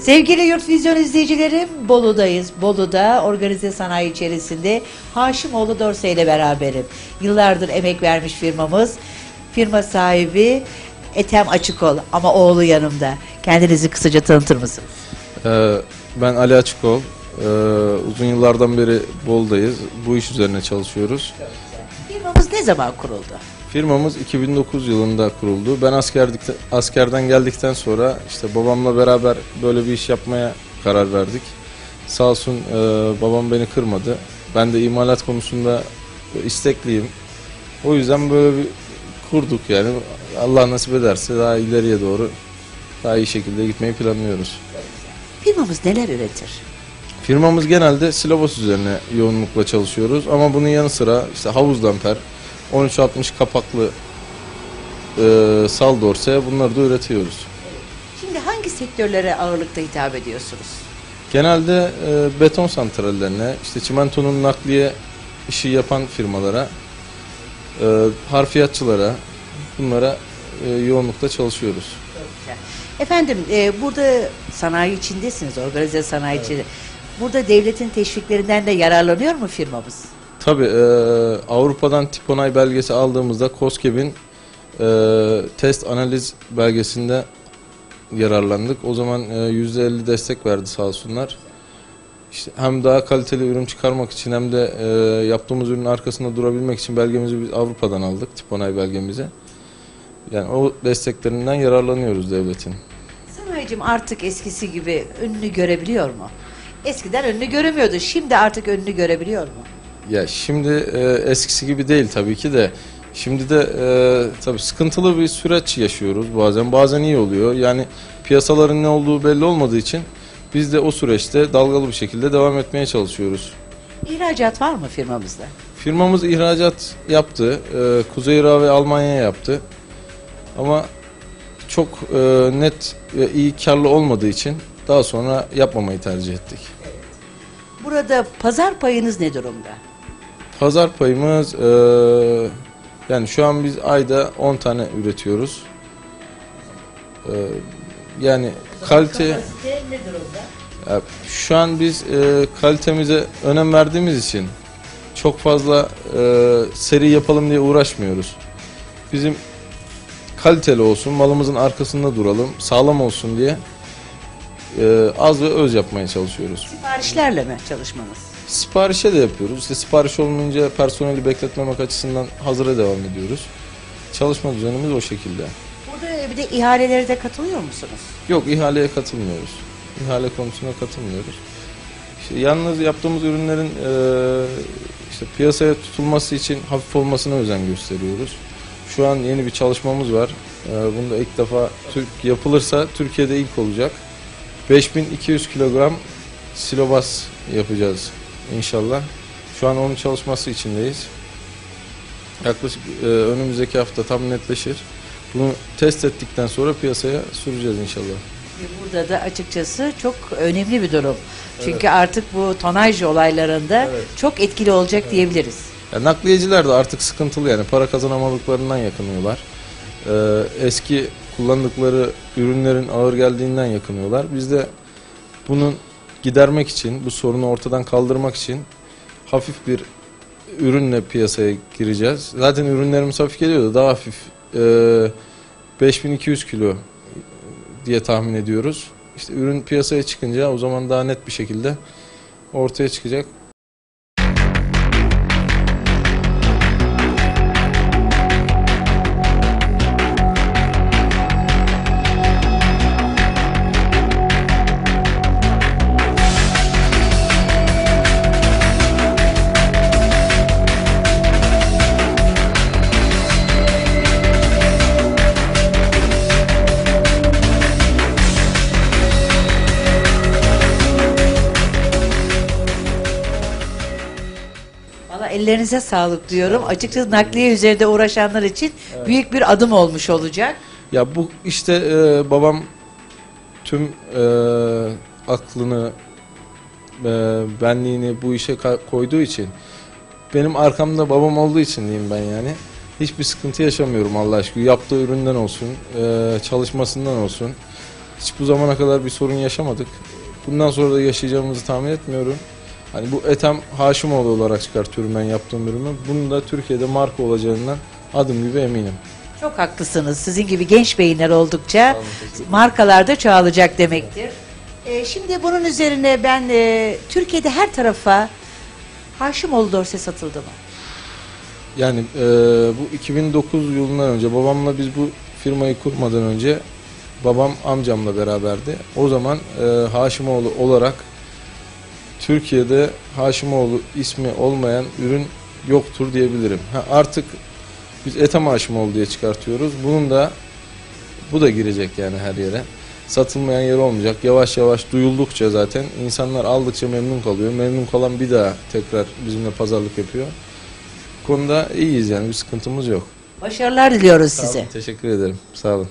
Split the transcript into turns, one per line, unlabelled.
Sevgili Yurt Vizyon izleyicilerim, Bolu'dayız. Bolu'da organize sanayi içerisinde Haşimoğlu Dorse ile beraberim. Yıllardır emek vermiş firmamız. Firma sahibi Ethem Açıkol ama oğlu yanımda. Kendinizi kısaca tanıtır mısınız?
Ee, ben Ali Açıkol. Ee, uzun yıllardan beri Bol'dayız. Bu iş üzerine çalışıyoruz.
Ne zaman kuruldu?
Firmamız 2009 yılında kuruldu. Ben askerdikte, askerden geldikten sonra işte babamla beraber böyle bir iş yapmaya karar verdik. Sağ olsun e, babam beni kırmadı. Ben de imalat konusunda istekliyim. O yüzden böyle bir kurduk yani. Allah nasip ederse daha ileriye doğru daha iyi şekilde gitmeyi planlıyoruz.
Firmamız neler üretir?
Firmamız genelde silabos üzerine yoğunlukla çalışıyoruz ama bunun yanı sıra işte havuz damper, 1360 kapaklı e, sal dorse bunları da üretiyoruz.
Şimdi hangi sektörlere ağırlıkta hitap ediyorsunuz?
Genelde e, beton santrallerine, işte çimentonun nakliye işi yapan firmalara, e, harfiyatçılara bunlara e, yoğunlukla çalışıyoruz.
Efendim e, burada sanayi içindesiniz, organize sanayi içinde. Burada devletin teşviklerinden de yararlanıyor mu firmamız?
Tabii e, Avrupa'dan tip onay belgesi aldığımızda COSGAP'in e, test analiz belgesinde yararlandık. O zaman e, %50 destek verdi sağ olsunlar. İşte hem daha kaliteli ürün çıkarmak için hem de e, yaptığımız ürünün arkasında durabilmek için belgemizi biz Avrupa'dan aldık, tip onay belgemizi. Yani o desteklerinden yararlanıyoruz devletin.
Sanayicim artık eskisi gibi önünü görebiliyor mu? Eskiden önünü göremiyordu. Şimdi artık önünü görebiliyor mu?
Ya şimdi e, eskisi gibi değil tabii ki de. Şimdi de e, tabii sıkıntılı bir süreç yaşıyoruz bazen. Bazen iyi oluyor. Yani piyasaların ne olduğu belli olmadığı için biz de o süreçte dalgalı bir şekilde devam etmeye çalışıyoruz.
İhracat var mı firmamızda?
Firmamız ihracat yaptı. E, Kuzey Irak'a ve Almanya'ya yaptı. Ama çok e, net ve iyi karlı olmadığı için daha sonra yapmamayı tercih ettik.
Burada pazar payınız ne durumda?
Pazar payımız e, yani şu an biz ayda 10 tane üretiyoruz. E, yani kalite ya şu an biz e, kalitemize önem verdiğimiz için çok fazla e, seri yapalım diye uğraşmıyoruz. Bizim kaliteli olsun, malımızın arkasında duralım, sağlam olsun diye e, az ve öz yapmaya çalışıyoruz.
Siparişlerle mi çalışmanız?
Siparişe de yapıyoruz. İşte sipariş olmayınca personeli bekletmemek açısından hazıra devam ediyoruz. Çalışma düzenimiz o şekilde.
Burada bir de ihalelere de katılıyor musunuz?
Yok ihaleye katılmıyoruz. İhale konusuna katılmıyoruz. İşte yalnız yaptığımız ürünlerin eee, işte piyasaya tutulması için hafif olmasına özen gösteriyoruz. Şu an yeni bir çalışmamız var. Eee bunu da ilk defa Türk yapılırsa Türkiye'de ilk olacak. 5200 kilogram silobas yapacağız inşallah. Şu an onun çalışması içindeyiz. Yaklaşık eee, önümüzdeki hafta tam netleşir. Bunu test ettikten sonra piyasaya süreceğiz inşallah.
Burada da açıkçası çok önemli bir durum. Çünkü artık bu tonaj olaylarında
Evet.
çok etkili olacak diyebiliriz.
Ya nakliyeciler de artık sıkıntılı yani para kazanamadıklarından yakınıyorlar. Ee, eski kullandıkları ürünlerin ağır geldiğinden yakınıyorlar. Biz de bunun gidermek için, bu sorunu ortadan kaldırmak için hafif bir ürünle piyasaya gireceğiz. Zaten ürünlerimiz hafif geliyordu. Daha hafif e, 5200 kilo diye tahmin ediyoruz. İşte ürün piyasaya çıkınca o zaman daha net bir şekilde ortaya çıkacak.
Valla ellerinize sağlık diyorum. Açıkçası nakliye üzerinde uğraşanlar için büyük bir adım olmuş olacak.
Ya bu işte e, babam tüm e, aklını, e, benliğini bu işe ka- koyduğu için benim arkamda babam olduğu için diyeyim ben yani. Hiçbir sıkıntı yaşamıyorum Allah aşkına. Yaptığı üründen olsun, e, çalışmasından olsun. Hiç bu zamana kadar bir sorun yaşamadık. Bundan sonra da yaşayacağımızı tahmin etmiyorum. Hani bu Ethem Haşimoğlu olarak çıkartıyorum ben yaptığım ürünü. Bunun da Türkiye'de marka olacağından adım gibi eminim.
Çok haklısınız. Sizin gibi genç beyinler oldukça
teşekkür
markalarda çoğalacak demektir. E, şimdi bunun üzerine ben e, Türkiye'de her tarafa Haşimoğlu dorse satıldı mı?
Yani e, bu 2009 yılından önce babamla biz bu firmayı kurmadan önce babam amcamla beraberdi. O zaman e, Haşimoğlu olarak Türkiye'de Haşimoğlu ismi olmayan ürün yoktur diyebilirim. Ha, artık biz Ethem Haşimoğlu diye çıkartıyoruz. Bunun da bu da girecek yani her yere. Satılmayan yer olmayacak. Yavaş yavaş duyuldukça zaten insanlar aldıkça memnun kalıyor. Memnun kalan bir daha tekrar bizimle pazarlık yapıyor. Bu konuda iyiyiz yani bir sıkıntımız yok.
Başarılar diliyoruz
Sağ olun,
size.
teşekkür ederim. Sağ olun.